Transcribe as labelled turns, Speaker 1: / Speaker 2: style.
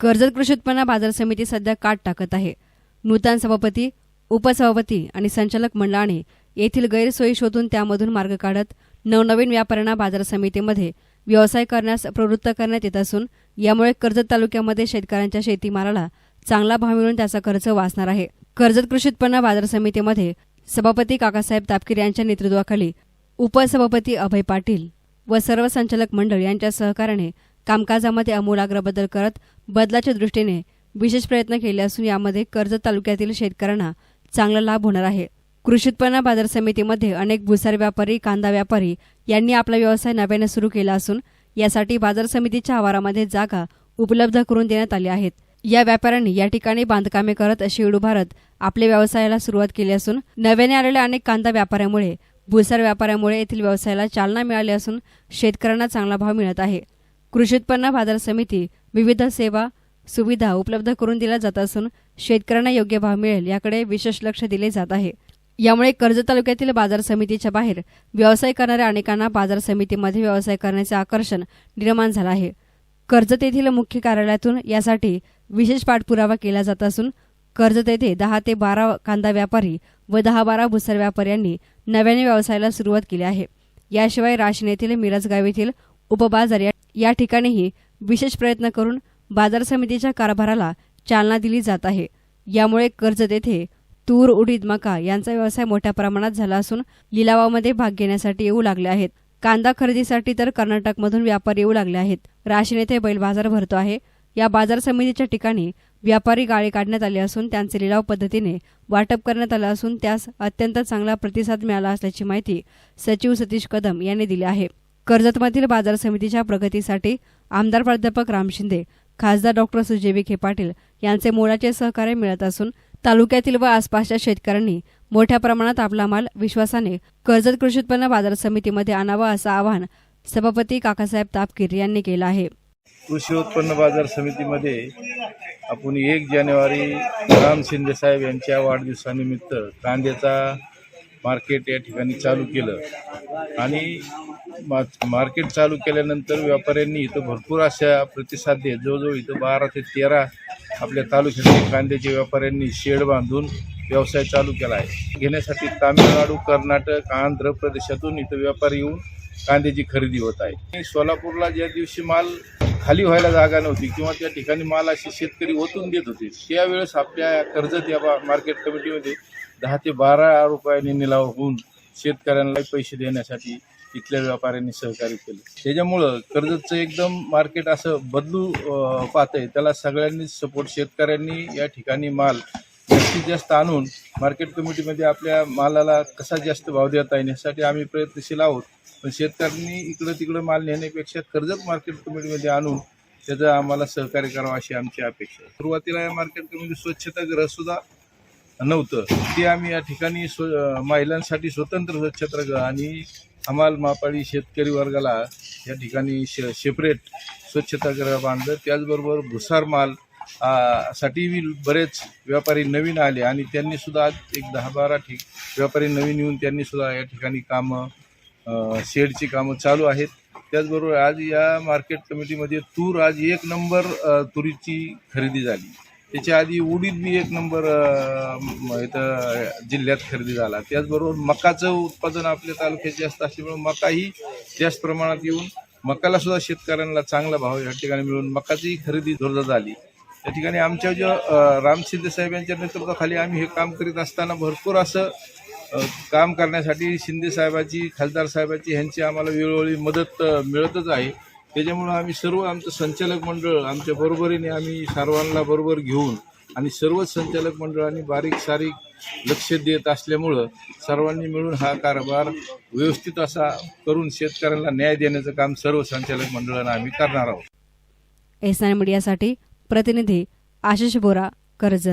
Speaker 1: कर्जत कृषी उत्पन्न बाजार समिती सध्या काट टाकत आहे. नूतन सभापती उपसभापती आणि संचालक मंडळाने येथील गैरसोयी शोधून त्यामधून मार्ग काढत नवनवीन व्यापाऱ्यांना बाजार समितीमध्ये व्यवसाय करण्यास प्रवृत्त करण्यात येत असून यामुळे कर्जत तालुक्यामध्ये शेतकऱ्यांच्या शेतीमालाला चांगला भाव मिळून त्याचा खर्च वाचणार आहे. कर्जत कृषी उत्पन्न बाजार समितीमध्ये सभापती काकासाहेब तापकीर यांच्या नेतृत्वाखाली उपसभापती अभय पाटील व सर्व संचालक मंडळ यांच्या सहकार्याने कामकाजामध्ये आमूलाग्र बदल करत बदलाच्या दृष्टीने विशेष प्रयत्न केले असून यामध्ये कर्जत तालुक्यातील शेतकऱ्यांना चांगला लाभ होणार आहे. कृषी उत्पन्न बाजार समितीमध्ये अनेक भुसार व्यापारी कांदा व्यापारी यांनी आपला व्यवसाय नव्याने सुरू केला असून यासाठी बाजार समितीच्या आवारामध्ये जागा उपलब्ध करून देण्यात आली आहेत. या व्यापाऱ्यांनी या ठिकाणी बांधकामे करत शेड उभारत आपल्या व्यवसायाला सुरुवात केली असून नव्याने आलेल्या अनेक कांदा व्यापाऱ्यामुळे भुसार व्यापाऱ्यामुळे येथील व्यवसायाला चालना मिळाली असून शेतकऱ्यांना चांगला भाव मिळत आहे. कृषी उत्पन्न बाजार समिती विविध सेवा सुविधा उपलब्ध करून दिल्या जात असून शेतकऱ्यांना योग्य भाव मिळेल याकडे विशेष लक्ष दिले जात आहे. यामुळे कर्ज तालुक्यातील बाजार समितीच्या बाहेर व्यवसाय करणाऱ्या अनेकांना बाजार समितीमध्ये व्यवसाय करण्याचे आकर्षण निर्माण झालं आहे. कर्जत येथील मुख्य कार्यालयातून यासाठी विशेष पाठपुरावा केला जात असून कर्जत येथे दहा ते बारा कांदा व्यापारी व दहा बारा भुसार व्यापाऱ्यांनी नव्याने व्यवसायाला सुरुवात केली आहे. याशिवाय राशीन येथील मिरजगाव येथील उपबाजार या- ठिकाणीही विशेष प्रयत्न करून बाजार समितीच्या कारभाराला चालना दिली जात आहे. यामुळे कर्ज तेथे तूर उडीद मका यांचा व्यवसाय मोठ्या प्रमाणात झाला असून लिलावामध्ये भाग घेण्यासाठी येऊ लागले आहेत. कांदा खरेदीसाठी तर कर्नाटकमधून व्यापारी येऊ लागले आहेत. राशीन येथे बैल बाजार भरतो आहे. या बाजार समितीच्या ठिकाणी व्यापारी गाळे काढण्यात आले असून त्यांचे लिलाव पद्धतीने वाटप करण्यात आलं असून त्यास अत्यंत चांगला प्रतिसाद मिळाला असल्याची माहिती सचिव सतीश कदम यांनी दिली आहे. कर्जतमधील बाजार समितीच्या प्रगतीसाठी आमदार प्राध्यापक राम शिंदे खासदार डॉक्टर सुजय विखे पाटील यांचे मोलाचे सहकार्य मिळत असून तालुक्यातील व आसपासच्या शेतकऱ्यांनी मोठ्या प्रमाणात आपला माल विश्वासाने कर्जत कृषी उत्पन्न बाजार समितीमध्ये आणावा असं आवाहन सभापती काकासाहेब तापकीर यांनी केलं आहे.
Speaker 2: कृषी उत्पन्न बाजार समितीमध्ये आपण एक जानेवारी राम शिंदे साहेब यांच्या वाढदिवसानिमित्त कांद्याचा मार्केट या ठिकाणी चालू केलं. आणि मार्केट चालू केल्यानंतर व्यापाऱ्यांनी इथं भरपूर अशा प्रतिसाद देत जवळजवळ इथं बारा ते तेरा आपल्या तालुक्यातील कांद्याच्या व्यापाऱ्यांनी शेड बांधून व्यवसाय चालू केला आहे. घेण्यासाठी तामिळनाडू कर्नाटक आंध्र प्रदेशातून इथं व्यापारी येऊन कांद्याची खरेदी होत आहे. आणि सोलापूरला ज्या दिवशी माल खाली व्हायला जागा नव्हती किंवा त्या ठिकाणी माल असे शेतकरी ओतून देत होते त्यावेळेस आपल्या कर्जत या बा- मार्केट कमिटीमध्ये दहा ते बारा रुपयांनी निलाव होऊन शेतकऱ्यांना पैसे देण्यासाठी इथल्या व्यापाऱ्यांनी सहकार्य केलं. त्याच्यामुळं कर्जतचं एकदम मार्केट असं बदलू पाहतंय. त्याला सगळ्यांनीच सपोर्ट शेतकऱ्यांनी या ठिकाणी माल जास्तीत जास्त आणून मार्केट कमिटीमध्ये आपल्या मालाला कसा जास्त भाव देता येईल यासाठी आम्ही प्रयत्नशील आहोत. पण शेतकऱ्यांनी इकडं तिकडं माल नेण्यापेक्षा कर्जत मार्केट कमिटीमध्ये आणून त्याचं आम्हाला सहकार्य करावं अशी आमची अपेक्षा आहे. सुरुवातीला या मार्केट कमिटी स्वच्छतागृहसुद्धा नव्हतं. ते आम्ही या ठिकाणी स्व महिलांसाठी स्वतंत्र स्वच्छतागृह आणि हमाल मापाडी शेतकरी वर्गाला या ठिकाणी शे सेपरेट स्वच्छतागृह बांधलं. त्याचबरोबर भुसार माल साठी बी बरेच व्यापारी नवीन आले आणि त्यांनीसुद्धा आज एक दहा बारा ठिक व्यापारी नवीन येऊन त्यांनीसुद्धा या ठिकाणी कामं शेडची कामं चालू आहेत. त्याचबरोबर आज या मार्केट कमिटीमध्ये तूर आज एक नंबर तुरीची खरेदी झाली. त्याच्या आधी उडीद बी एक नंबर इथं जिल्ह्यात खरेदी झाला. त्याचबरोबर मकाचं उत्पादन आपल्या तालुक्यात जास्त असल्यामुळे मकाही जास्त प्रमाणात येऊन मकाला सुद्धा शेतकऱ्यांना चांगला भाव या ठिकाणी मिळून मकाची खरेदी जोरदार झाली. त्या ठिकाणी आमच्या जो अ, राम शिंदे साहेब यांच्या नेतृत्वाखाली आम्ही हे काम करीत असताना भरपूर असं काम करण्यासाठी शिंदे साहेबाची खासदार साहेबाची ह्यांची आम्हाला वेळोवेळी मदत मिळतच आहे. त्याच्यामुळं आम्ही सर्व आमचं संचालक मंडळ आमच्या बरोबरीने आम्ही सर्वांना बरोबर घेऊन आणि सर्वच संचालक मंडळांनी बारीक सारीक लक्ष देत असल्यामुळं सर्वांनी मिळून हा कारभार व्यवस्थित असा करून शेतकऱ्यांना न्याय देण्याचं काम सर्व संचालक मंडळानं आम्ही करणार आहोत.
Speaker 1: एसआय मीडियासाठी प्रतिनिधी आशिष बोरा कर्जत.